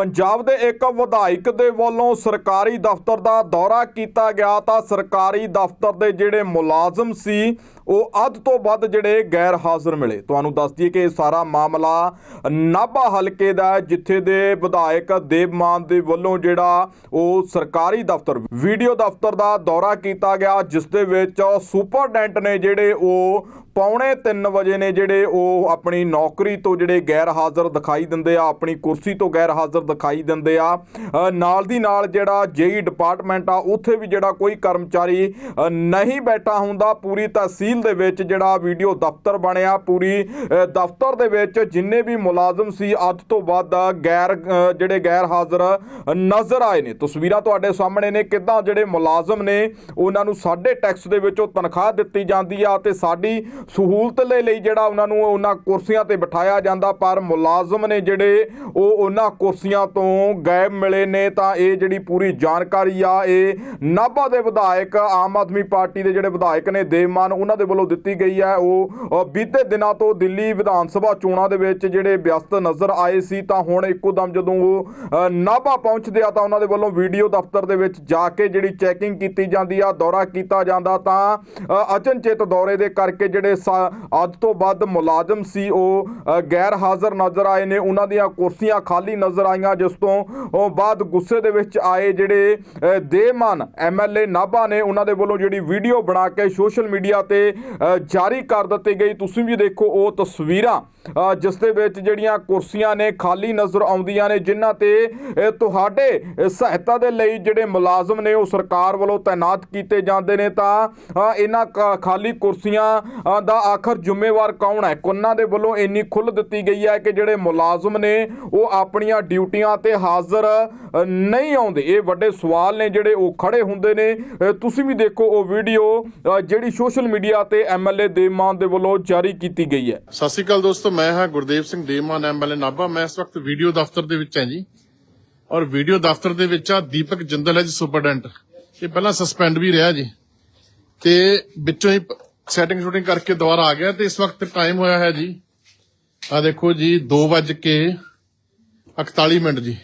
ਪੰਜਾਬ ਦੇ ਇੱਕ ਵਿਧਾਇਕ ਦੇ ਵੱਲੋਂ ਸਰਕਾਰੀ ਦਫ਼ਤਰ ਦਾ ਦੌਰਾ ਕੀਤਾ ਗਿਆ ਤਾਂ ਸਰਕਾਰੀ ਦਫ਼ਤਰ ਦੇ ਜਿਹੜੇ ਮੁਲਾਜ਼ਮ ਸੀ ਉਹ ਅੱਧ ਤੋਂ ਵੱਧ ਜਿਹੜੇ ਗੈਰ ਹਾਜ਼ਰ ਮਿਲੇ। ਤੁਹਾਨੂੰ ਦੱਸ ਦਈਏ ਕਿ ਇਹ ਸਾਰਾ ਮਾਮਲਾ ਨਾਭਾ ਹਲਕੇ ਦਾ ਜਿੱਥੇ ਦੇ ਵਿਧਾਇਕ ਦੇਵਮਾਨ ਦੇ ਵੱਲੋਂ ਜਿਹੜਾ ਉਹ ਸਰਕਾਰੀ ਦਫ਼ਤਰ, ਵੀਡੀਓ ਦਫ਼ਤਰ ਦਾ ਦੌਰਾ ਕੀਤਾ ਗਿਆ, ਜਿਸ ਦੇ ਵਿੱਚ ਸੁਪਰਡੈਂਟ ਨੇ ਜਿਹੜੇ ਉਹ ਪੌਣੇ 3 ਵਜੇ ਨੇ ਜਿਹੜੇ ਉਹ ਆਪਣੀ ਨੌਕਰੀ ਤੋਂ ਜਿਹੜੇ ਗੈਰ ਹਾਜ਼ਰ ਦਿਖਾਈ ਦਿੰਦੇ ਆ, ਆਪਣੀ ਕੁਰਸੀ ਤੋਂ ਗੈਰ ਹਾਜ਼ਰ ਦਿਖਾਈ ਦਿੰਦੇ ਆ। ਨਾਲ ਦੀ ਨਾਲ ਜਿਹੜਾ ਜੇਈ ਡਿਪਾਰਟਮੈਂਟ ਆ, ਉੱਥੇ ਵੀ ਜਿਹੜਾ ਕੋਈ ਕਰਮਚਾਰੀ ਨਹੀਂ ਬੈਠਾ ਹੁੰਦਾ, ਪੂਰੀ ਤਹਿਸੀਲ ਦੇ ਵਿੱਚ ਜਿਹੜਾ ਵੀਡੀਓ ਦਫ਼ਤਰ ਬਣਿਆ, ਪੂਰੀ ਦਫ਼ਤਰ ਦੇ ਵਿੱਚ ਜਿੰਨੇ ਵੀ ਮੁਲਾਜ਼ਮ ਸੀ ਅੱਧ ਤੋਂ ਵੱਧ ਗੈਰ ਜਿਹੜੇ ਗੈਰ ਹਾਜ਼ਰ ਨਜ਼ਰ ਆਏ ਨੇ। ਤਸਵੀਰਾਂ ਤੁਹਾਡੇ ਸਾਹਮਣੇ ਨੇ, ਕਿਦਾਂ ਜਿਹੜੇ ਮੁਲਾਜ਼ਮ ਨੇ, ਉਹਨਾਂ ਨੂੰ ਸਾਡੇ ਟੈਕਸ ਦੇ ਵਿੱਚੋਂ ਤਨਖਾਹ ਦਿੱਤੀ ਜਾਂਦੀ ਆ ਤੇ ਸਾਡੀ ਸਹੂਲਤ ਦੇ ਲਈ ਜਿਹੜਾ ਉਹਨਾਂ ਨੂੰ ਉਹਨਾਂ ਕੁਰਸੀਆਂ ਤੇ ਬਿਠਾਇਆ ਜਾਂਦਾ, ਪਰ ਮੁਲਾਜ਼ਮ ਨੇ ਜਿਹੜੇ ਉਹ ਉਹਨਾਂ ਕੁਰਸੀਆਂ ਤੋਂ ਗਾਇਬ ਮਿਲੇ ਨੇ, ਤਾਂ ਇਹ ਜਿਹੜੀ ਪੂਰੀ ਜਾਣਕਾਰੀ ਆ, ਇਹ ਨਾਭਾ ਦੇ ਵਿਧਾਇਕ ਆਮ ਆਦਮੀ ਪਾਰਟੀ ਦੇ ਜਿਹੜੇ ਵਿਧਾਇਕ ਨੇ ਦੇਵਮਾਨ ਉਹਨਾਂ ਦੇ ਵੱਲੋਂ ਦਿੱਤੀ ਗਈ ਹੈ। ਉਹ ਬੀਤੇ ਦਿਨਾਂ ਤੋਂ ਦਿੱਲੀ ਵਿਧਾਨ ਸਭਾ ਚੋਣਾਂ ਦੇ ਵਿੱਚ ਜਿਹੜੇ ਵਿਅਸਤ ਨਜ਼ਰ ਆਏ ਸੀ ਤਾਂ ਹੁਣ ਇੱਕੋ ਦਮ ਜਦੋਂ ਉਹ ਨਾਭਾ ਪਹੁੰਚਦੇ ਆ ਤਾਂ ਉਹਨਾਂ ਦੇ ਵੱਲੋਂ ਵੀਡੀਓ ਦਫ਼ਤਰ ਦੇ ਵਿੱਚ ਜਾ ਕੇ ਜਿਹੜੀ ਚੈਕਿੰਗ ਕੀਤੀ ਜਾਂਦੀ ਆ ਦੌਰਾ ਕੀਤਾ ਜਾਂਦਾ ਤਾਂ ਅਚਨਚੇਤ ਦੌਰੇ ਦੇ ਕਰਕੇ ਜਿਹੜੇ ਸਾ- ਅੱਧ ਤੋਂ ਵੱਧ ਮੁਲਾਜ਼ਮ ਸੀ ਉਹ ਗੈਰ ਹਾਜ਼ਰ ਨਜ਼ਰ ਆਏ ਨੇ। ਉਹਨਾਂ ਦੀਆਂ ਕੁਰਸੀਆਂ ਖਾਲੀ ਨਜ਼ਰ ਆਈਆਂ ਜਿਸ ਤੋਂ ਬਾਅਦ ਗੁੱਸੇ ਦੇ ਵਿੱਚ ਆਏ ਜਿਹੜੇ ਅ, ਦੇਮਾਨ ਐਮਐਲਏ ਨਾਭਾ ਨੇ ਉਹਨਾਂ ਦੇ ਵੱਲੋਂ ਜਿਹੜੀ ਵੀਡੀਓ ਬਣਾ ਕੇ ਸੋਸ਼ਲ ਮੀਡੀਆ ਤੇ ਅ, ਜਾਰੀ ਕਰ ਦਿੱਤੀ ਗਈ। ਤੁਸੀਂ ਵੀ ਦੇਖੋ ਉਹ ਤਸਵੀਰਾਂ ਜਿਸ ਦੇ ਵਿੱਚ ਜਿਹੜੀਆਂ ਕੁਰਸੀਆਂ ਨੇ ਖਾਲੀ ਨਜ਼ਰ ਆਉਂਦੀਆਂ ਨੇ ਜਿਨ੍ਹਾਂ ਤੇ ਤੁਹਾਡੇ ਸਹਾਇਤਾ ਦੇ ਲਈ ਜਿਹੜੇ ਮੁਲਾਜ਼ਮ ਨੇ ਉਹ ਸਰਕਾਰ ਵੱਲੋਂ ਤਾਇਨਾਤ ਕੀਤੇ ਜਾਂਦੇ ਨੇ। ਤਾਂ ਇਹਨਾਂ ਖਾਲੀ ਕੁਰਸੀਆਂ ਦਾ ਆਖਰ ਜ਼ਿੰਮੇਵਾਰ ਕੌਣ ਹੈ? ਕੋਨਾਂ ਦੇ ਵੱਲੋਂ ਇੰਨੀ ਖੁੱਲ੍ਹ ਦਿੱਤੀ ਗਈ ਹੈ ਕਿ ਜਿਹੜੇ ਮੁਲਾਜ਼ਮ ਨੇ ਉਹ ਆਪਣੀਆਂ ਡਿਊਟੀਆਂ ਤੇ ਹਾਜ਼ਰ ਨਹੀਂ ਆਉਂਦੇ। ਇਹ ਵੱਡੇ ਸਵਾਲ ਨੇ ਜਿਹੜੇ ਉਹ ਖੜੇ ਹੁੰਦੇ ਨੇ। ਤੁਸੀਂ ਵੀ ਦੇਖੋ ਉਹ ਵੀਡੀਓ ਜਿਹੜੀ ਸੋਸ਼ਲ ਮੀਡੀਆ ਤੇ ਐਮਐਲਏ ਦੇਵਮਾਨ ਦੇ ਵੱਲੋਂ ਜਾਰੀ ਕੀਤੀ ਗਈ ਹੈ। ਸਤਿ ਸ਼੍ਰੀ ਅਕਾਲ ਦੋਸਤੋ, ਮੈਂ ਹਾਂ ਗੁਰਦੇਵ ਸਿੰਘ ਦੇਮਾਨ ਐਮਐਲਏ ਨਾਭਾ। ਮੈਂ ਇਸ ਵਕਤ ਵੀਡੀਓ ਦਫ਼ਤਰ ਦੇ ਵਿੱਚ ਹਾਂ ਜੀ। ਔਰ ਵੀਡੀਓ ਦਫ਼ਤਰ ਦੇ ਵਿੱਚ ਆ ਦੀਪਕ ਜਿੰਦਲ ਹੈ ਜੀ, ਸੁਪਰਡੈਂਟ। ਇਹ ਪਹਿਲਾਂ ਸਸਪੈਂਡ ਵੀ ਰਿਹਾ ਜੀ। ਤੇ ਵਿੱਚੋਂ ਹੀ ਸੈਟਿੰਗ ਸ਼ੂਟਿੰਗ ਕਰਕੇ ਦੁਬਾਰਾ ਆ ਗਿਆ ਤੇ ਇਸ ਵਕਤ ਟਾਈਮ ਹੋਇਆ ਹੈ ਜੀ। ਆ ਦੇਖੋ ਜੀ 2 ਵੱਜ ਕੇ 41 ਮਿੰਟ ਜੀ।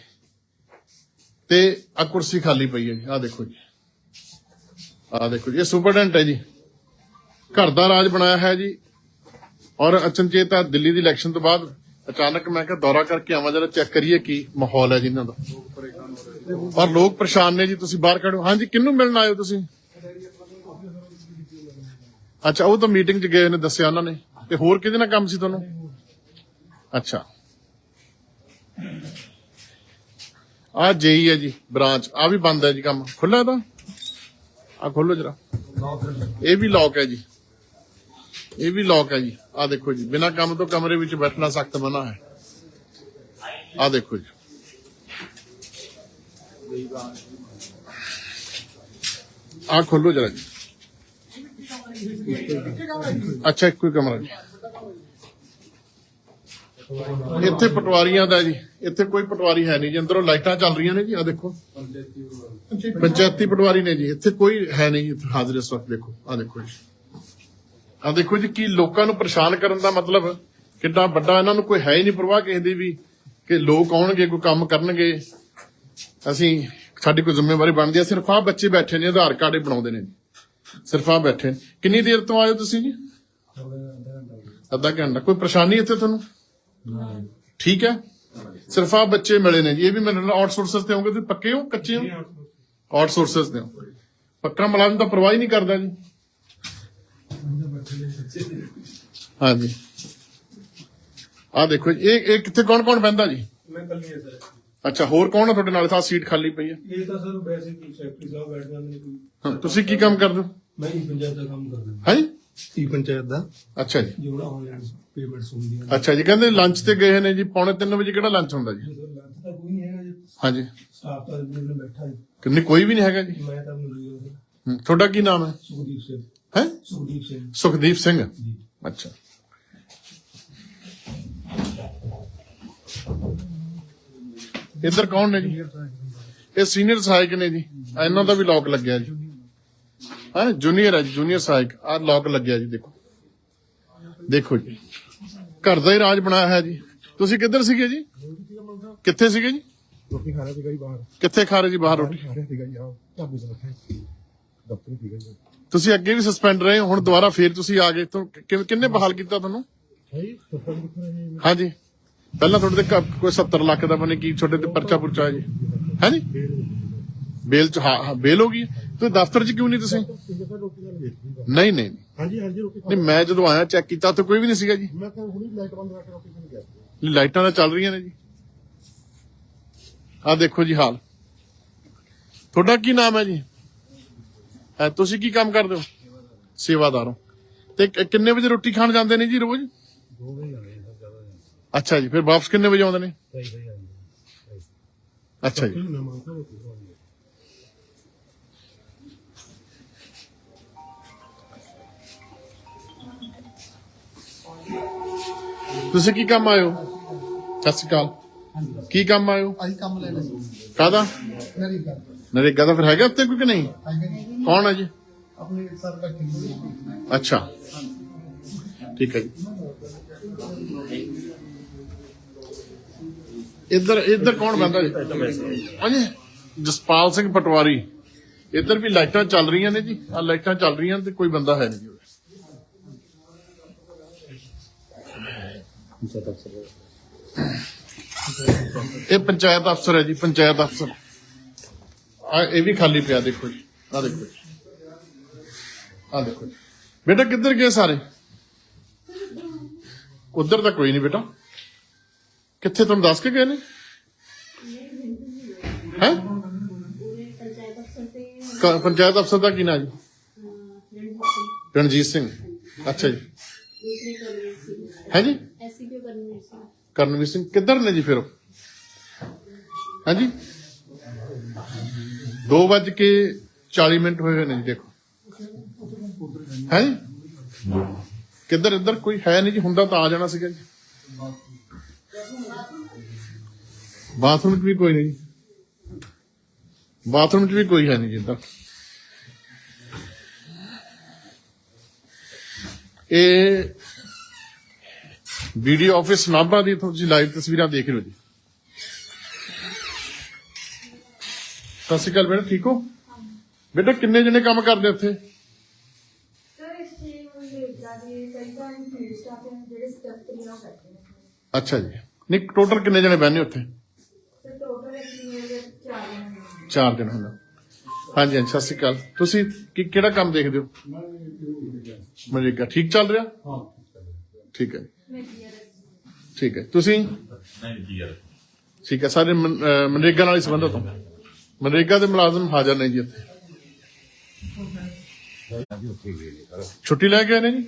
ਤੇ ਆ ਕੁਰਸੀ ਖਾਲੀ ਪਈ ਹੈ ਜੀ। ਆ ਦੇਖੋ ਜੀ। ਆ ਦੇਖੋ ਜੀ, ਇਹ ਸੁਪਰਡੈਂਟ ਹੈ ਜੀ। ਘਰ ਦਾ ਰਾਜ ਬਣਾਇਆ ਹੈ ਜੀ। ਔਰ ਅਚਨਚੇਤ ਆ ਦਿੱਲੀ ਦੀ ਇਲੈਕਸ਼ਨ ਤੋਂ ਬਾਅਦ ਅਚਾਨਕ ਮੈਂ ਕਿਹਾ ਦੌਰਾ ਕਰਕੇ ਆਵਾਂ, ਜਰਾ ਚੈੱਕ ਕਰੀਏ ਕੀ ਮਾਹੌਲ ਹੈ ਜੀ ਇਹਨਾਂ ਦਾ। ਔਰ ਲੋਕ ਪਰੇਸ਼ਾਨ ਨੇ ਜੀ, ਤੁਸੀਂ ਬਾਹਰ ਕੱਢੋ ਹਾਂਜੀ ਕਿੰਨੂੰ ਮਿਲਣ ਆਏ ਹੋ ਤੁਸੀਂ? ਅੱਛਾ, ਉਹ ਤਾਂ ਮੀਟਿੰਗ 'ਚ ਗਏ ਨੇ, ਦੱਸਿਆ ਉਹਨਾਂ ਨੇ। ਤੇ ਹੋਰ ਕਿਹਦੇ ਨਾਲ ਕੰਮ ਸੀ ਤੁਹਾਨੂੰ? ਅੱਛਾ। ਆ ਜੇਈ ਹੈ ਜੀ, ਬ੍ਰਾਂਚ। ਆ ਵੀ ਬੰਦ ਹੈ ਜੀ ਕੰਮ। ਖੁੱਲਾ ਤਾਂ? ਆ ਖੋਲੋ ਜਰਾ। ਇਹ ਵੀ ਲੌਕ ਹੈ ਜੀ। ਇਹ ਵੀ ਲੌਕ ਹੈ ਜੀ। ਆ ਦੇਖੋ ਜੀ, ਬਿਨਾ ਕੰਮ ਤੋਂ ਕਮਰੇ ਵਿੱਚ ਬੈਠਣਾ ਸਖਤ ਮਨਾ ਹੈ। ਆ ਦੇਖੋ ਜੀ। ਆ ਖੋਲੋ ਜਰਾ ਜੀ। ਅੱਛਾ, ਇੱਕੋ ਹੀ ਕਮਰਾ ਜੀ। ਇੱਥੇ ਪਟਵਾਰੀਆਂ ਦਾ ਜੀ, ਇੱਥੇ ਕੋਈ ਪਟਵਾਰੀ ਹੈ ਨਹੀਂ ਜੀ। ਅੰਦਰੋਂ ਲਾਈਟਾਂ ਚੱਲ ਰਹੀਆਂ ਨੇ ਜੀ ਆ ਦੇਖੋ। ਪੰਚਾਇਤੀ ਪਟਵਾਰੀ ਨੇ ਜੀ। ਇੱਥੇ ਕੋਈ ਹੈ ਨਹੀਂ ਹਾਜ਼ਰ ਇਸ ਵਕਤ, ਦੇਖੋ। ਆ ਦੇਖੋ ਜੀ। ਆ ਦੇਖੋ ਜੀ ਕੀ ਲੋਕਾਂ ਨੂੰ ਪਰੇਸ਼ਾਨ ਕਰਨ ਦਾ ਮਤਲਬ ਕਿੰਨਾ ਵੱਡਾ ਇਹਨਾਂ ਨੂੰ ਕੋਈ ਹੈ ਹੀ ਨਹੀਂ ਪਰਵਾਹ ਕਿਸੇ ਦੀ ਵੀ ਕਿ ਲੋਕ ਆਉਣਗੇ ਕੋਈ ਕੰਮ ਕਰਨਗੇ। ਅਸੀਂ ਸਾਡੀ ਕੋਈ ਜ਼ਿੰਮੇਵਾਰੀ ਬਣਦੀ ਹੈ। ਸਿਰਫ ਆ ਬੱਚੇ ਬੈਠੇ ਨੇ ਆਧਾਰ ਕਾਰਡ ਹੀ ਬਣਾਉਂਦੇ ਨੇ ਸਿਰਫ ਆ ਬੈਠੇ। ਕਿੰਨੀ ਦੇਰ ਤੋਂ ਆਏ ਹੋ ਤੁਸੀਂ ਜੀ? ਅੱਧਾ ਘੰਟਾ। ਕੋਈ ਪਰੇਸ਼ਾਨੀ ਇੱਥੇ ਤੁਹਾਨੂੰ? ਠੀਕ ਹੈ। ਸਿਰਫ ਆ ਬੱਚੇ ਮਿਲੇ ਨੇ ਜੀ। ਇਹ ਵੀ ਮੇਰੇ ਨਾਲ ਆਊਟਸੋਰਸਰਸ ਤੇ ਹੋਗੇ ਤੁਸੀਂ ਪੱਕੇ ਹੋ? ਕੱਚੇ ਹੋ? ਆਊਟਸੋਰਸਰਸ ਤੇ ਹੋ। ਪੱਕਾ ਮੁਲਾਜ਼ਮ ਤਾਂ ਪਰਵਾਹ ਹੀ ਨਹੀਂ ਕਰਦਾ ਜੀ। ਹਾਂਜੀ। ਆ ਦੇਖੋ ਜੀ, ਇਹ ਇਹ ਕਿੱਥੇ ਕੌਣ ਕੌਣ ਬੈੰਦਾ ਜੀ? ਮੈਂ ਕੱਲੀ ਹੈ ਸਰ। ਅੱਛਾ ਹੋਰ ਕੌਣ ਆ ਤੁਹਾਡੇ ਨਾਲ? ਤਾਂ ਸੀਟ ਖਾਲੀ ਪਈ ਹੈ ਇਹ ਤਾਂ ਸਰ ਵੈਸੇ ਕੀ ਸੈਕਟਰੀ ਸਾਹਿਬ ਬੈਠ ਜਾਂਦੇ ਨੇ ਕੋਈ। ਹਾਂ, ਤੁਸੀਂ ਕੀ ਕੰਮ ਕਰਦੇ ਹੋ? ਮੈਂ ਹੀ ਪੰਚਾਇਤ ਦਾ ਕੰਮ ਕਰਦਾ। ਹੈ ਈ ਪੰਚਾਇਤ ਦਾ। ਅੱਛਾ ਜੀ। ਜਿਹੜਾ ਆਨਲਾਈਨ ਪੇਮੈਂਟਸ ਹੁੰਦੀਆਂ ਨੇ। ਅੱਛਾ ਜੀ ਕਹਿੰਦੇ ਲੰਚ ਤੇ ਗਏ ਨੇ ਜੀ ਪੌਣੇ 3 ਵਜੇ ਕਿਹੜਾ ਲੰਚ ਹੁੰਦਾ ਜੀ? ਸਰ ਲੰਚ ਤਾਂ ਕੋਈ ਨਹੀਂ ਹੈਗਾ ਜੀ। ਹਾਂਜੀ। ਸਟਾਫ ਤਾਂ ਬਿਲਕੁਲ ਬੈਠਾ ਹੈ ਕਿੰਨੇ ਕੋਈ ਵੀ ਨਹੀਂ ਹੈਗਾ ਜੀ? ਮੈਂ ਤਾਂ ਮੌਜੂਦ ਹਾਂ ਹੂੰ, ਤੁਹਾਡਾ ਕੀ ਨਾਮ ਹੈ? ਸੁਖਦੀਪ ਸਿੰਘ। ਹੈ? ਸੁਖਦੀਪ ਸਿੰਘ। ਸੁਖਦੀਪ ਸਿੰਘ। ਜੀ। ਅੱਛਾ। ਇੱਧਰ ਕੌਣ ਨੇ ਜੀ? ਇਹ ਸੀਨੀਅਰ ਸਹਾਇਕ ਨੇ ਜੀ। ਇਹਨਾਂ ਦਾ ਵੀ ਲੌਕ ਲੱਗਿਆ ਜੀ। ਹਾਂ? ਜੂਨੀਅਰ ਹੈ ਜੂਨੀਅਰ ਸਹਾਇਕ। ਆ ਲੌਕ ਲੱਗਿਆ ਜੀ ਦੇਖੋ। ਦੇਖੋ ਜੀ। ਘਰ ਦਾ ਹੀ ਰਾਜ ਬਣਾਇਆ ਹੈ ਜੀ। ਤੁਸੀਂ ਕਿੱਧਰ ਸੀਗੇ ਜੀ? ਕਿੱਥੇ ਸੀਗੇ ਜੀ? ਰੋਟੀ ਖਾ ਰਿਹਾ ਸੀਗਾ ਜੀ ਬਾਹਰ। ਕਿੱਥੇ ਖਾ ਰਹੇ ਜੀ ਬਾਹਰ ਰੋਟੀ ਖਾ ਰਿਹਾ ਸੀਗਾ ਜੀ ਆਹ ਢਾਬੇ ਤੇ ਬੈਠਾ। ਦਫ਼ਤਰ ਹੀ ਸੀਗਾ ਜੀ। ਤੁਸੀਂ ਅੱਗੇ ਵੀ ਸਸਪੈਂਡ ਰਹੇ ਹੋ, ਹੁਣ ਦੁਬਾਰਾ ਫੇਰ ਤੁਸੀਂ ਆ ਗਏ ਤੋਂ ਕਿੰਨੇ ਬਹਾਲ ਕੀਤਾ ਤੁਹਾਨੂੰ? ਹੈ ਕਿੱਥੇ ਰਹੇ ਹਾਂਜੀ। ਪਹਿਲਾਂ ਤੁਹਾਡੇ ਤੇ ਕ- ਕੋਈ 70 ਲੱਖ ਦਾ ਬਣੇ ਕੀ ਛੋਟੇ ਤੇ ਪਰਚਾ ਪੁਰਚਾ ਹੈ ਜੀ। ਹਾਂਜੀ ਬੇਲ ਚ ਹਾਂ ਹਾਂ, ਬੇਲ ਹੋ ਗਈ ਤੇ ਦਫ਼ਤਰ ਚ ਕਿਉਂ ਨਹੀਂ ਤੁਸੀਂ? ਰੋਟੀ ਨਾਲ ਨਹੀਂ ਨਹੀਂ ਹਾਂਜੀ ਹਾਂਜੀ ਰੋਟੀ ਖਾ ਨਹੀਂ ਮੈਂ ਜਦੋਂ ਆਇਆ ਚੈੱਕ ਕੀਤਾ ਤਾਂ ਕੋਈ ਵੀ ਨਹੀਂ ਸੀਗਾ ਜੀ। ਮੈਂ ਤਾਂ ਹੁਣੀ ਲਾਈਟ ਬੰਦ ਕਰਕੇ ਰੋਟੀ ਖਾਣ ਗਿਆ ਸੀ। ਨਹੀਂ, ਲਾਈਟਾਂ ਤਾਂ ਚੱਲ ਰਹੀਆਂ ਨੇ ਜੀ। ਆਹ ਦੇਖੋ ਜੀ ਹਾਲ। ਤੁਹਾਡਾ ਕੀ ਨਾਮ ਹੈ ਜੀ? ਹੈ ਤੁਸੀਂ ਕੀ ਕੰਮ ਕਰਦੇ ਹੋ? ਸੇਵਾਦਾਰ ਹੋ। ਤੇ ਕਿ- ਕਿੰਨੇ ਵਜੇ ਰੋਟੀ ਖਾਣ ਜਾਂਦੇ ਨੇ ਜੀ ਰੋਜ਼? ਦੋ ਵਜੇ ਆਏ ਸਰ ਜ਼ਿਆਦਾ ਨਹੀਂ ਅੱਛਾ ਜੀ ਫਿਰ ਵਾਪਸ ਕਿੰਨੇ ਵਜੇ ਆਉਂਦੇ ਨੇ? ਆਏ ਅੱਛਾ ਜੀ। ਮੈਂ ਰੋਟੀ ਤੁਸੀਂ ਕੀ ਕੰਮ ਆਇਓ ਸਤਿ ਸ਼੍ਰੀ ਅਕਾਲ। ਕੀ ਕੰਮ ਆਇਓ ਅਸੀਂ ਕੰਮ ਲੈਣਾ ਸੀ ਕਾਦਾ ਮੇਰੀ ਗੱਲ ਨਰੇਗਾ ਦਾ ਫਿਰ ਹੈਗਾ ਉੱਤੇ ਕੋਈ ਕਿ ਨਹੀਂ? ਕੌਣ ਹੈ ਜੀ? ਆਪਣੇ ਸਰ ਬੈਠੇ ਅੱਛਾ। ਠੀਕ ਹੈ ਜੀ। ਇੱਧਰ ਇੱਧਰ ਕੌਣ ਬੰਦਾ ਜੀ? ਹਾਂਜੀ ਜਸਪਾਲ ਸਿੰਘ ਪਟਵਾਰੀ। ਇੱਧਰ ਵੀ ਲਾਈਟਾਂ ਚੱਲ ਰਹੀਆਂ ਨੇ ਜੀ। ਆ ਲਾਈਟਾਂ ਚੱਲ ਰਹੀਆਂ ਤੇ ਕੋਈ ਬੰਦਾ ਹੈ ਨਹੀਂ ਜੀ। ਇਹ ਪੰਚਾਇਤ ਅਫਸਰ ਹੈ ਜੀ ਪੰਚਾਇਤ ਅਫਸਰ। ਆ ਇਹ ਵੀ ਖਾਲੀ ਪਿਆ ਦੇਖੋ ਜੀ। ਆ ਦੇਖੋ ਜੀ। ਆ ਦੇਖੋ ਜੀ। ਬੇਟਾ ਕਿੱਧਰ ਗਏ ਸਾਰੇ? ਉਧਰ ਤਾਂ ਕੋਈ ਨਹੀਂ ਬੇਟਾ। ਕਿੱਥੇ ਤੁਹਾਨੂੰ ਦੱਸ ਕੇ ਗਏ ਨੇ? ਹੈ? ਪੰਚਾਇਤ ਅਫਸਰ ਦਾ ਕੀ ਨਾਂ ਜੀ? ਰਣਜੀਤ ਸਿੰਘ। ਅੱਛਾ ਜੀ। ਹੈ ਜੀ? ਐਸਸੀਪੀ ਕਰਨਵੀਰ ਸਿੰਘ ਕਰਨਵੀਰ ਸਿੰਘ। ਕਿੱਧਰ ਨੇ ਜੀ ਫਿਰ ਹਾਂਜੀ 2 ਵੱਜ ਕੇ 40 ਮਿੰਟ ਹੋਏ ਹੋਏ ਨੇ ਜੀ, ਦੇਖੋ। ਹੈ? ਜੀ ਕਿੱਧਰ, ਇੱਧਰ ਕੋਈ ਹੈ ਨਹੀਂ ਜੀ, ਹੁੰਦਾ ਤਾਂ ਆ ਜਾਣਾ ਸੀਗਾ ਜੀ। ਬਾਥਰੂਮ 'ਚ ਵੀ ਕੋਈ ਨਹੀਂ। ਜੀ ਬਾਥਰੂਮ 'ਚ ਵੀ ਕੋਈ ਹੈ ਨਹੀਂ ਜੀ, ਇੱਧਰ। ਇਹ ਵੀਡੀਓ ਆਫਿਸ ਨਾਭਾ ਦੀ ਤੁਸੀਂ ਲਾਈਵ ਤਸਵੀਰਾਂ ਦੇਖ ਰਹੇ ਹੋ ਜੀ। ਸਤਿ ਸ਼੍ਰੀ ਅਕਾਲ ਬੇਟਾ ਠੀਕ ਹੋ? ਬੇਟਾ ਕਿੰਨੇ ਜਣੇ ਕੰਮ ਕਰਦੇ ਉੱਥੇ ਸਰ ਇਸ ਟੀਮ ਦੇ ਜਿਆਦੇ ਕਈ ਤਾਂ ਫੀਲਡ ਸਟਾਫ ਹੈ ਜਿਹੜੇ ਸਕੱਤਰੀਆਂ ਉਹ ਕਰਦੇ ਨੇ। ਅੱਛਾ ਜੀ। ਨਹੀਂ ਟੋਟਲ ਕਿੰਨੇ ਜਣੇ ਬੈਠੇ ਉੱਥੇ? ਸਰ ਟੋਟਲ ਜਣੇ ਜਣੇ ਹੁੰਦੇ। ਹਾਂਜੀ ਹਾਂਜੀ ਸਤਿ ਸ਼੍ਰੀ ਅਕਾਲ। ਤੁਸੀਂ ਕੀ ਕਿਹੜਾ ਕੰਮ ਦੇਖਦੇ ਹੋ? ਮਨਰੇਗਾ ਠੀਕ ਚੱਲ ਰਿਹਾ? ਹਾਂ। ਠੀਕ ਹੈ। ਠੀਕ ਹੈ। ਤੁਸੀਂ? ਠੀਕ ਹੈ ਸਾਰੇ ਮਨਰੇਗਾ ਨਾਲ ਹੀ ਸੰਬੰਧਤ ਹੋ। ਮਨਰੇਗਾ ਦੇ ਮੁਲਾਜ਼ਮ ਹਾਜ਼ਰ ਨੇ ਜੀ ਇੱਥੇ। ਛੁੱਟੀ ਲੈ ਗਏ ਨੇ ਜੀ?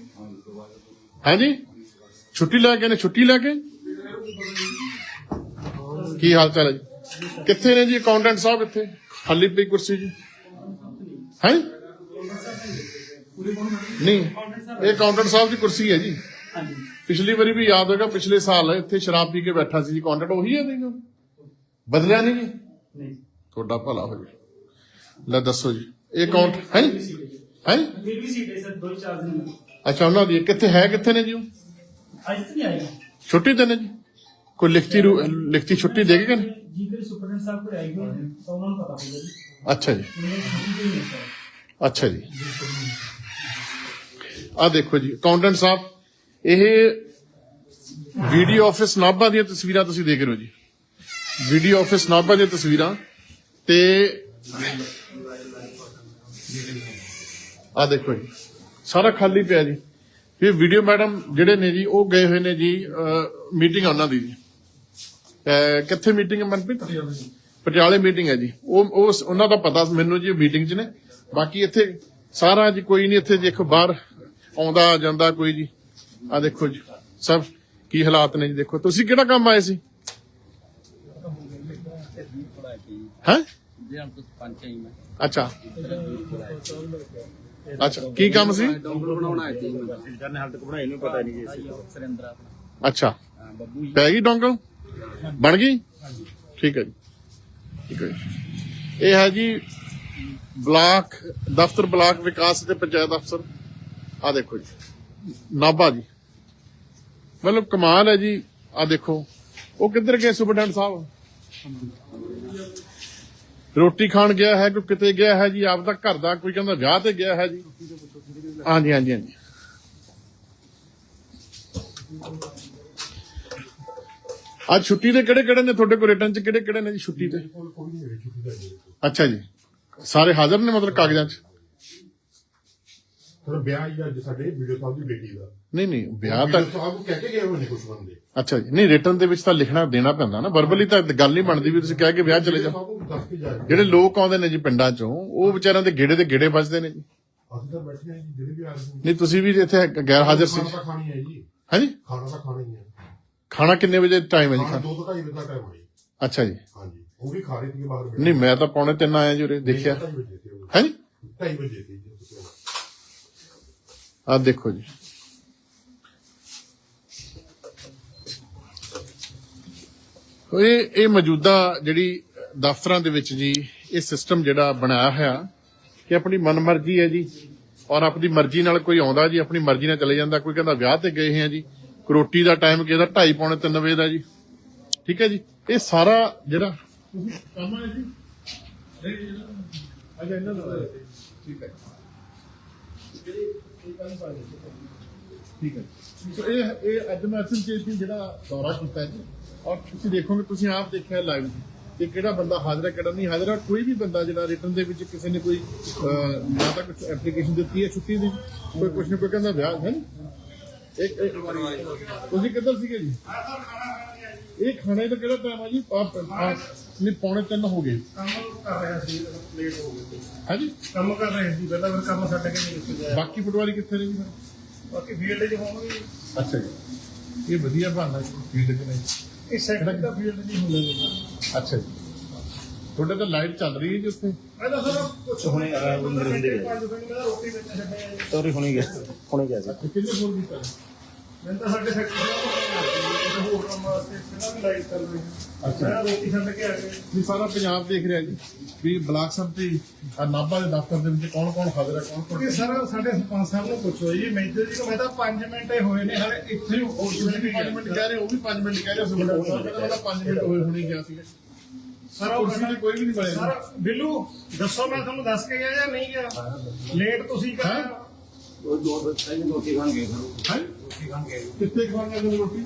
ਹਾਂਜੀ? ਛੁੱਟੀ ਲੈ ਗਏ ਨੇ, ਛੁੱਟੀ ਲੈ ਕੇ? ਕੀ ਹਾਲ ਚਾਲ ਹੈ ਜੀ? ਕਿੱਥੇ ਨੇ ਜੀ ਅਕਾਊਂਟੈਂਟ ਸਾਹਿਬ ਇੱਥੇ? ਖਾਲੀ ਪਈ ਕੁਰਸੀ ਜੀ। ਹੈ? ਨਹੀਂ, ਇਹ ਅਕਾਊਂਟੈਂਟ ਸਾਹਿਬ ਦੀ ਕੁਰਸੀ ਹੈ ਜੀ। ਪਿਛਲੀ ਵਾਰੀ ਵੀ ਯਾਦ ਹੋਏਗਾ ਪਿਛਲੇ ਸਾਲ ਇੱਥੇ ਸ਼ਰਾਬ ਪੀ ਕੇ ਬੈਠਾ ਸੀ ਜੀ। ਕੰਟੈਂਟ ਉਹੀ ਹੈ ਨਹੀਂ ਬਦਲਿਆ ਨਹੀਂ ਜੀ? ਨਹੀਂ। ਤੁਹਾਡਾ ਭਲਾ ਹੋਵੇ। ਲੈ ਦੱਸੋ ਜੀ, ਇਹ ਅਕਾਊਂਟ ਹੈ ਹੈ ਫਿਰ ਸੀਟ ਹੈ? ਸਰ ਦੋ ਚਾਰ ਦਿਨ ਅੱਛਾ, ਉਹਨਾਂ ਦੀ ਕਿੱਥੇ ਹੈ, ਕਿੱਥੇ ਨੇ ਜੀ ਉਹ? ਅੱਜ ਤੱਕ ਨਹੀਂ ਆਈ ਛੁੱਟੀ ਤੇ ਨੇ ਜੀ? ਕੋਈ ਲਿਖਤੀ ਰੂ- ਲਿਖਤੀ ਛੁੱਟੀ ਦੇ ਕੇ ਨਹੀਂ? ਜੀ ਫਿਰ ਸੁਪਰਡੈਂਟ ਸਾਹਿਬ ਕੋਲ ਆਈ ਹੋਈ ਤਾਂ ਉਹਨਾਂ ਨੂੰ ਪਤਾ ਹੋਊਗਾ ਜੀ ਅੱਛਾ ਜੀ। ਮੇਰੇ ਛੁੱਟੀ ਤੇ ਨਹੀਂ ਸਰ ਅੱਛਾ ਜੀ। ਆ ਦੇਖੋ ਜੀ ਅਕਾਊਂਟੈਂਟ ਸਾਹਿਬ, ਇਹ ਵੀਡੀਓ ਆਫਿਸ ਨਾਭਾ ਦੀਆਂ ਤਸਵੀਰਾਂ ਤੁਸੀਂ ਦੇਖ ਰਹੇ ਹੋ ਜੀ। ਵੀਡੀਓ ਆਫਿਸ ਨਾਭਾ ਦੀਆਂ ਤਸਵੀਰਾਂ ਤੇ ਆ ਦੇਖੋ ਜੀ, ਸਾਰਾ ਖਾਲੀ ਪਿਆ ਜੀ। ਇਹ ਵੀਡੀਓ ਮੈਡਮ ਜਿਹੜੇ ਨੇ ਜੀ, ਉਹ ਗਏ ਹੋਏ ਨੇ ਜੀ ਮੀਟਿੰਗ ਉਹਨਾਂ ਦੀ ਜੀ। ਕਿੱਥੇ ਮੀਟਿੰਗ ਹੈ ਮਨਪ੍ਰੀਤ? ਪਟਿਆਲੇ ਮੀਟਿੰਗ ਹੈ ਜੀ। ਉਹ ਉਹ ਉਹਨਾਂ ਦਾ ਪਤਾ ਮੈਨੂੰ ਜੀ ਮੀਟਿੰਗ 'ਚ ਨੇ। ਬਾਕੀ ਇੱਥੇ ਸਾਰਾ ਜੀ ਕੋਈ ਨਹੀਂ, ਇੱਥੇ ਦੇਖੋ ਬਾਹਰ ਆਉਂਦਾ ਜਾਂਦਾ ਕੋਈ ਜੀ। ਆ ਦੇਖੋ ਜੀ, ਸਭ ਕੀ ਹਾਲਾਤ ਨੇ ਜੀ, ਦੇਖੋ। ਤੁਸੀਂ ਕਿਹੜਾ ਕੰਮ ਆਏ ਸੀ? ਹੈ? ਅੱਛਾ। ਅੱਛਾ ਕੀ ਕੰਮ ਸੀ? ਅੱਛਾ। ਪੈ ਗਈ ਡੋਂਗਲ ਬਣ ਗਈ? ਠੀਕ ਹੈ ਜੀ। ਠੀਕ ਹੈ ਜੀ। ਇਹ ਹੈ ਜੀ ਬਲਾਕ ਦਫ਼ਤਰ ਬਲਾਕ ਵਿਕਾਸ ਤੇ ਪੰਚਾਇਤ ਅਫਸਰ। ਆ ਦੇਖੋ ਜੀ। ਨਾਭਾ ਜੀ। ਮਤਲਬ ਕਮਾਲ ਹੈ ਜੀ। ਆ ਦੇਖੋ। ਉਹ ਕਿੱਧਰ ਗਏ ਸੁਪਰਡੈਂਟ ਸਾਹਿਬ? ਰੋਟੀ ਖਾਣ ਗਿਆ ਹੈ, ਕੋਈ ਕਿਤੇ ਗਿਆ ਹੈ ਜੀ ਆਪ ਘਰ ਦਾ ਕੋਈ ਕਹਿੰਦਾ ਵਿਆਹ ਤੇ ਗਿਆ ਹੈ ਜੀ। ਹਾਂਜੀ ਹਾਂਜੀ ਹਾਂਜੀ। ਅੱਜ ਛੁੱਟੀ ਦੇ ਕਿਹੜੇ ਕਿਹੜੇ ਨੇ? ਤੁਹਾਡੇ ਕੋਲ ਰਿਟਰਨ ਚ ਕਿਹੜੇ ਕਿਹੜੇ ਨੇ ਜੀ ਛੁੱਟੀ ਤੇ? ਅੱਛਾ ਜੀ। ਸਾਰੇ ਹਾਜ਼ਰ ਨੇ ਮਤਲਬ ਕਾਗਜ਼ਾਂ 'ਚ? ਥੋੜਾ ਵਿਆਹ ਹੀ ਅੱਜ ਸਾਡੇ, ਵੀਡੀਓ ਸਾਹਿਬ ਦੀ ਬੇਟੀ ਦਾ। ਨਹੀਂ ਨਹੀਂ ਵਿਆਹ ਤਾਂ ਸਾਹਿਬ ਕਹਿ ਕੇ ਗਏ ਨੇ ਕੁਝ ਬੰਦੇ। ਅੱਛਾ ਜੀ ਨਹੀਂ ਰਿਟਰਨ ਦੇ ਵਿੱਚ ਤਾਂ ਲਿਖਣਾ ਦੇਣਾ ਪੈਂਦਾ ਨਾ ਵਰਬਲੀ ਤਾਂ ਗੱਲ ਨਹੀਂ ਬਣਦੀ ਵੀ ਤੁਸੀਂ ਕਹਿ ਕੇ ਵਿਆਹ ਚਲੇ ਜਾਓ। ਜਿਹੜੇ ਲੋਕ ਆਉਂਦੇ ਨੇ ਜੀ ਪਿੰਡਾਂ ਚੋਂ ਉਹ ਵਿਚਾਰਿਆਂ ਦੇ ਗੇੜੇ ਦੇ ਗੇੜੇ ਵੱਜਦੇ ਨੇ ਜੀ। ਅਸੀਂ ਤਾਂ ਬੈਠੇ ਹਾਂ ਜੀ ਜਿਹੜੇ ਵੀ ਆ ਰਹੇ ਨੇ। ਨਹੀਂ ਤੁਸੀਂ ਵੀ ਇੱਥੇ ਗੈਰ ਹਾਜ਼ਰ ਸੀ। ਖਾਣਾ ਤਾਂ ਖਾਣੀ ਹੈ ਜੀ। ਹਾਂਜੀ? ਖਾਣਾ ਤਾਂ ਖਾਣਾ ਹੀ ਹੈ। ਖਾਣਾ ਕਿੰਨੇ ਵਜੇ ਟਾਈਮ ਹੈ ਜੀ? ਖਾਣਾ ਖਾਣ ਦੋ ਤੋਂ ਢਾਈ ਵਜੇ ਦਾ ਟਾਈਮ ਹੈ। ਅੱਛਾ ਜੀ। ਹਾਂਜੀ ਉਹ ਵੀ ਖਾ ਰਹੀ ਸੀ ਬਾਹਰ ਨਹੀਂ ਮੈਂ ਤਾਂ ਪੌਣੇ ਤਿੰਨ ਆਇਆ ਜੀ ਉਰੇ ਦੇਖਿਆ। ਹਾਂਜੀ? ਢਾਈ ਵਜੇ ਤੇ ਜੀ ਤੁਸੀਂ ਆਹ ਦੇਖੋ ਜੀ। ਇਹ ਇਹ ਮੌਜੂਦਾ ਜਿਹੜੀ ਦਫ਼ਤਰਾਂ ਦੇ ਵਿੱਚ ਜੀ, ਇਹ ਸਿਸਟਮ ਜਿਹੜਾ ਬਣਾਇਆ ਹੋਇਆ ਕਿ ਆਪਣੀ ਮਨਮਰਜ਼ੀ ਹੈ ਜੀ। ਔਰ ਆਪਣੀ ਮਰਜ਼ੀ ਨਾਲ ਕੋਈ ਆਉਂਦਾ ਜੀ, ਆਪਣੀ ਮਰਜ਼ੀ ਨਾਲ ਚਲੇ ਜਾਂਦਾ, ਕੋਈ ਕਹਿੰਦਾ ਵਿਆਹ ਤੇ ਗਏ ਹਾਂ ਜੀ। ਰੋਟੀ ਦਾ ਟਾਈਮ ਕਿਹਦਾ 2:30 ਪੌਣੇ 3 ਵਜੇ ਦਾ ਜੀ। ਠੀਕ ਹੈ ਜੀ? ਇਹ ਸਾਰਾ ਜਿਹੜਾ ਕੰਮ ਹੈ ਜੀ। ਅਜਾ ਇਹਨਾਂ ਦਾ ਠੀਕ ਹੈ ਠੀਕ ਹੈ ਸੋ ਇਹ ਇਹ ਅੱਜ ਮੈਂ ਅਸਲ ਚ ਜਿਹੜਾ ਦੌਰਾ ਕੀਤਾ ਜੀ। ਔਰ ਤੁਸੀਂ ਦੇਖੋਗੇ ਤੁਸੀਂ ਆਪ ਦੇਖਿਆ ਲਾਈਵ ਕਿ ਕਿਹੜਾ ਬੰਦਾ ਹਾਜ਼ਰ ਹੈ ਕਿਹੜਾ ਨਹੀਂ ਹਾਜ਼ਰ ਹੈ। ਕੋਈ ਵੀ ਬੰਦਾ ਜਿਹੜਾ ਰਿਟਰਨ ਦੇ ਵਿੱਚ ਕਿਸੇ ਨੇ ਕੋਈ ਨਾ ਤਾਂ ਕੁਝ ਐਪਲੀਕੇਸ਼ਨ ਦਿੱਤੀ ਹੈ ਛੁੱਟੀ ਦੀ ਕੋਈ ਕੁਝ ਨਾ ਕੋਈ ਕਹਿੰਦਾ ਵਿਆਹ ਹੈ? ਇੱਕ ਇੱਕ ਤੁਸੀਂ ਕਿੱਧਰ ਸੀਗੇ ਜੀ? ਇਹ ਖਾਣੇ ਦਾ ਕਿਹੜਾ ਟਾਈਮ ਆ ਜੀ? ਨਹੀਂ ਪੌਣੇ ਤਿੰਨ ਹੋ ਗਏ। ਕੰਮ ਕਰ ਰਿਹਾ ਸੀ ਲੇਟ ਹੋ ਗਏ ਹਾਂਜੀ? ਕੰਮ ਕਰ ਰਹੇ ਸੀ ਪਹਿਲਾਂ ਫਿਰ ਕੰਮ ਛੱਡ ਕੇ ਨਹੀਂ ਨਿਕਲ ਬਾਕੀ ਪਟਵਾਰੀ ਕਿੱਥੇ ਫਿਰ? ਬਾਕੀ ਫੀਲਡ 'ਚ ਹੋਣਗੇ। ਅੱਛਾ ਜੀ। ਇਹ ਵਧੀਆ ਬਹਾਨਾ ਫੀਲਡ ਚ ਨਹੀਂ। ਇਹ ਸੈਕਟਰ ਦਾ ਫੀਲਡ ਨਹੀਂ ਹੁੰਦਾ ਅੱਛਾ ਜੀ। ਤੁਹਾਡੇ ਤਾਂ ਲਾਈਟ ਚੱਲ ਰਹੀ ਹੈ ਜੀ ਉੱਥੇ। ਮੈਂ ਤਾਂ ਸਰ ਕੁਝ ਹੁਣੇ ਆ ਮਿੰਟ ਮੈਂ ਰੋਟੀ ਵਿੱਚ ਛੱਡਿਆ ਜੀ। ਸੌਰੀ ਹੁਣੇ ਗਿਆ। ਹੁਣੇ ਗਿਆ ਸੀ ਕਿੰਨੇ ਫੋਨ ਕੀਤਾ? ਮੈਂ ਤਾਂ ਸਾਡੇ ਫੈਕਟਰੀ ਦਾ ਹੋਰ ਕੰਮ ਵਾਸਤੇ ਪਹਿਲਾਂ ਵੀ ਲਾਈਟ ਕਰ ਰਹੀ ਅੱਛਾ। ਮੈਂ ਰੋਟੀ ਛੱਡ ਕੇ ਆ ਗਿਆ। ਵੀ ਸਾਰਾ ਪੰਜਾਬ ਦੇਖ ਰਿਹਾ ਜੀ। ਵੀ ਬਲਾਕ ਸੰਮਤੀ ਨਾਭਾ ਦੇ ਦਫ਼ਤਰ ਦੇ ਵਿੱਚ ਕੌਣ ਕੌਣ ਹਾਜ਼ਰ ਹੈ ਕੌਣ ਕੌਣ ਇਹ ਸਰ ਸਾਡੇ ਸਰਪੰਚ ਸਾਹਿਬ ਨੂੰ ਪੁੱਛੋ ਜੀ। ਮੈਨੇਜਰ ਜੀ ਨੂੰ ਮੈਂ ਤਾਂ 5 ਮਿੰਟ ਹੀ ਹੋਏ ਨੇ ਹਲੇ ਇੱਥੇ ਹੀ ਹੋ ਤੁਸੀਂ ਵੀ 5 ਮਿੰਟ ਕਹਿ ਰਹੇ ਹੋ ਉਹ ਵੀ 5 ਮਿੰਟ ਕਹਿ ਰਹੇ ਹੋ ਸੁਣ। ਕਹਿੰਦਾ 5 ਮਿੰਟ ਹੋਏ ਹੁਣੇ ਗਿਆ ਸੀਗਾ। ਸਰ ਉਹ ਕੁਰਸੀ ਕੋਈ ਵੀ ਨਹੀਂ ਬਣਿਆ। ਸਰ ਬਿੱਲੂ ਦੱਸੋ ਮੈਂ ਤੁਹਾਨੂੰ ਦੱਸ ਕੇ ਗਿਆ ਜਾਂ ਨਹੀਂ ਗਿਆ? ਲੇਟ ਤੁਸੀਂ ਕਰ ਉਹ ਦੋ ਤਿੰਨ ਰੋਟੀ ਖਾਣ ਗਏ ਸਰ। ਹੈ? ਕਿੱਥੇ ਖਾਣੇ ਨੂੰ ਰੋਟੀ?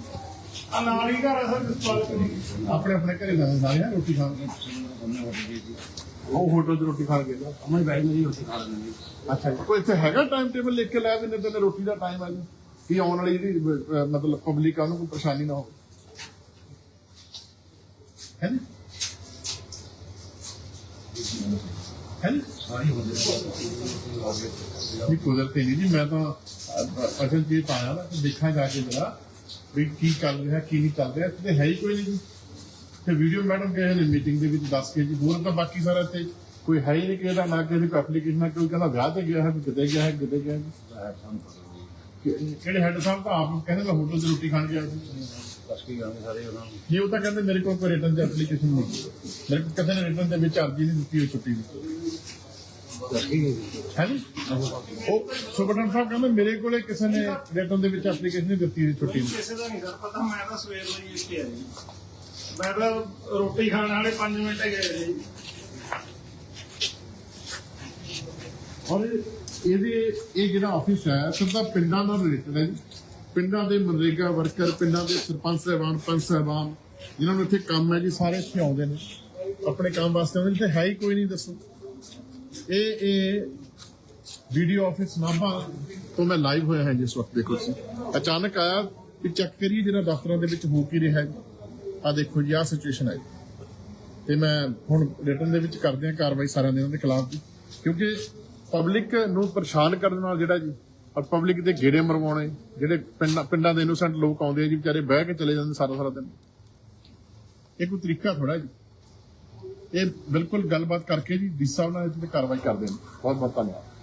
ਆ ਨਾਲ ਹੀ ਘਰ ਆ ਸਰ ਜਸਪਾਲ ਜੀ ਆਪਣੇ ਆਪਣੇ ਘਰੇ ਜਾਂਦੇ ਸਾਰੇ ਹੈਂ ਰੋਟੀ ਖਾਣ। ਉਹ ਹੋਟਲ 'ਚ ਰੋਟੀ ਖਾਣ ਗਏ ਨਾ ਅਮਨ ਬੈਠ ਮੇਰੀ ਰੋਟੀ ਖਾ ਲੈਂਦੇ ਜੀ ਅੱਛਾ ਜੀ। ਕੋਈ ਇੱਥੇ ਹੈਗਾ ਟਾਈਮ ਟੇਬਲ ਲਿਖ ਕੇ ਲੈ ਦਿੰਦੇ ਤੇ ਰੋਟੀ ਦਾ ਟਾਈਮ ਆ ਜੀ? ਕਿ ਆਉਣ ਵਾਲੀ ਜਿਹੜੀ ਅਹ, ਮਤਲਬ ਪਬਲਿਕ ਆ ਉਹਨੂੰ ਕੋਈ ਪਰੇਸ਼ਾਨੀ ਨਾ ਹੋਵੇ। ਹੈ ਜੀ ਹੈ ਜੀ ਕੁਦਰਤੀ ਨਹੀਂ ਜੀ, ਮੈਂ ਤਾਂ ਅਸਲ ਜੀ ਤਾਂ ਨਾ ਦੇਖਾਂ ਜਾ ਕੇ ਜਰਾ ਵੀ ਕੀ ਚੱਲ ਰਿਹਾ, ਕੀ ਨਹੀਂ ਚੱਲ ਰਿਹਾ ਤੇ ਹੈ ਹੀ ਕੋਈ ਨਹੀਂ ਜੀ। ਤੇ ਵੀਡੀਓ ਮੈਡਮ ਕਹੇ ਨੇ ਮੀਟਿੰਗ ਦੇ ਵਿੱਚ ਦੱਸ ਕੇ ਜੀ, ਹੋਰ ਤਾਂ ਬਾਕੀ ਸਾਰਾ ਤੇ ਕੋਈ ਹੈ ਹੀ ਨਹੀਂ ਕਿ ਇਹਦਾ ਨਾ ਕਿਸੇ ਦੀ ਐਪਲੀਕੇਸ਼ਨ ਕੋਈ ਕਹਿੰਦਾ ਵਿਆਹ ਤੇ ਗਿਆ ਹੈ ਕਿਤੇ ਗਿਆ ਹੈ, ਕਿਤੇ ਗਿਆ ਹੈ ਕਿਹੜੇ ਹੈਡ ਸਾਹਿਬ ਤਾਂ ਆਪ ਕਹਿੰਦੇ ਮੈਂ ਹੋਟਲ 'ਚ ਰੋਟੀ ਖਾਣ ਗਿਆ ਸੀ। ਦੱਸ ਕੇ ਸਾਰੇ ਉਹਨਾਂ ਨੂੰ ਜੀ ਉਹ ਤਾਂ ਕਹਿੰਦੇ ਮੇਰੇ ਕੋਲ ਕੋਈ ਰਿਟਰਨ ਦੀ ਐਪਲੀਕੇਸ਼ਨ ਨਹੀਂ। ਮੇਰੇ ਕੋਲ ਕਿਸੇ ਨੇ ਰਿਟਰਨ ਦੇ ਵਿੱਚ ਅਰਜ਼ੀ ਨਹੀਂ ਦਿੱਤੀ ਹੋਈ ਛੁੱਟੀ ਦੀ ਹੈ ਉਹ ਸੁਬਟਨ ਸਾਹਿਬ ਕਹਿੰਦੇ ਮੇਰੇ ਕੋਲੇ ਕਿਸੇ ਨੇ ਰਿਟਰਨ ਦੇ ਵਿੱਚ ਐਪਲੀਕੇਸ਼ਨ ਨਹੀਂ ਦਿੱਤੀ ਹੋਈ ਛੁੱਟੀ ਦੀ ਕਿਸੇ ਦਾ ਨਹੀਂ ਸਰ ਪਤਾ ਮੈਂ ਤਾਂ ਸਵੇਰ ਨੂੰ ਹੀ ਇੱਥੇ ਆ ਜੀ। ਮੈਂ ਤਾਂ ਰੋਟੀ ਖਾਣ ਵਾਲੇ 5 ਮਿੰਟ ਗਏ ਜੀ। ਔਰ ਇਹਦੇ ਇਹ ਜਿਹੜਾ ਆਫਿਸ ਹੈ ਸਿੱਧਾ ਪਿੰਡਾਂ ਨਾਲ ਰਿਲੇਟਡ ਹੈ ਜੀ। ਪਿੰਡਾਂ ਦੇ ਮਨਰੇਗਾ ਵਰਕਰ ਪਿੰਡਾਂ ਦੇ ਸਰਪੰਚ ਸਾਹਿਬਾਨ ਪੰਚ ਸਾਹਿਬਾਨ ਜਿਨ੍ਹਾਂ ਨੂੰ ਇੱਥੇ ਕੰਮ ਹੈ ਜੀ ਸਾਰੇ ਇੱਥੇ ਆਉਂਦੇ ਨੇ। ਆਪਣੇ ਕੰਮ ਵਾਸਤੇ ਆਉਂਦੇ ਨੇ ਤੇ ਹੈ ਹੀ ਕੋਈ ਨਹੀਂ ਦੱਸੋ। ਇਹ ਇਹ ਵੀਡੀਓ ਆਫਿਸ ਨਾਭਾ ਤੋਂ ਮੈਂ ਲਾਈਵ ਹੋਇਆ ਹਾਂ ਜਿਸ ਵਕਤ ਦੇਖੋ ਤੁਸੀਂ। ਅਚਾਨਕ ਆਇਆ ਵੀ ਚੈੱਕ ਕਰੀਏ ਜਿਹੜਾ ਦਫ਼ਤਰਾਂ ਦੇ ਵਿੱਚ ਹੋ ਕੀ ਰਿਹਾ ਹੈ। ਆ ਦੇਖੋ ਜੀ ਆ ਸਿਚੁਏਸ਼ਨ ਹੈ। ਤੇ ਮੈਂ ਹੁਣ ਰਿਟਰਨ ਦੇ ਵਿੱਚ ਕਰਦੇ ਹਾਂ ਕਾਰਵਾਈ ਸਾਰਿਆਂ ਦੇ ਉਹਨਾਂ ਦੇ ਖਿਲਾਫ ਦੀ ਕਿਉਂਕਿ ਪਬਲਿਕ ਨੂੰ ਪਰੇਸ਼ਾਨ ਕਰਨ ਨਾਲ ਜਿਹੜਾ ਜੀ, ਔਰ ਪਬਲਿਕ ਦੇ ਗੇੜੇ ਮਰਵਾਉਣੇ, ਜਿਹੜੇ ਪਿੰਡਾਂ ਪਿੰਡਾਂ ਦੇ ਇਨੋਸੈਂਟ ਲੋਕ ਆਉਂਦੇ ਆ ਜੀ, ਵਿਚਾਰੇ ਬਹਿ ਕੇ ਚਲੇ ਜਾਂਦੇ ਸਾਰਾ ਸਾਰਾ ਦਿਨ। ਇਹ ਕੋਈ ਤਰੀਕਾ ਥੋੜਾ ਜੀ। ਇਹ ਬਿਲਕੁਲ ਗੱਲਬਾਤ ਕਰਕੇ ਜੀ ਡੀ ਸਾਹਿਬ ਨਾਲ ਇਹਦੇ ਤੇ ਕਾਰਵਾਈ ਕਰਦੇ ਨੇ। ਬਹੁਤ ਬਹੁਤ ਧੰਨਵਾਦ।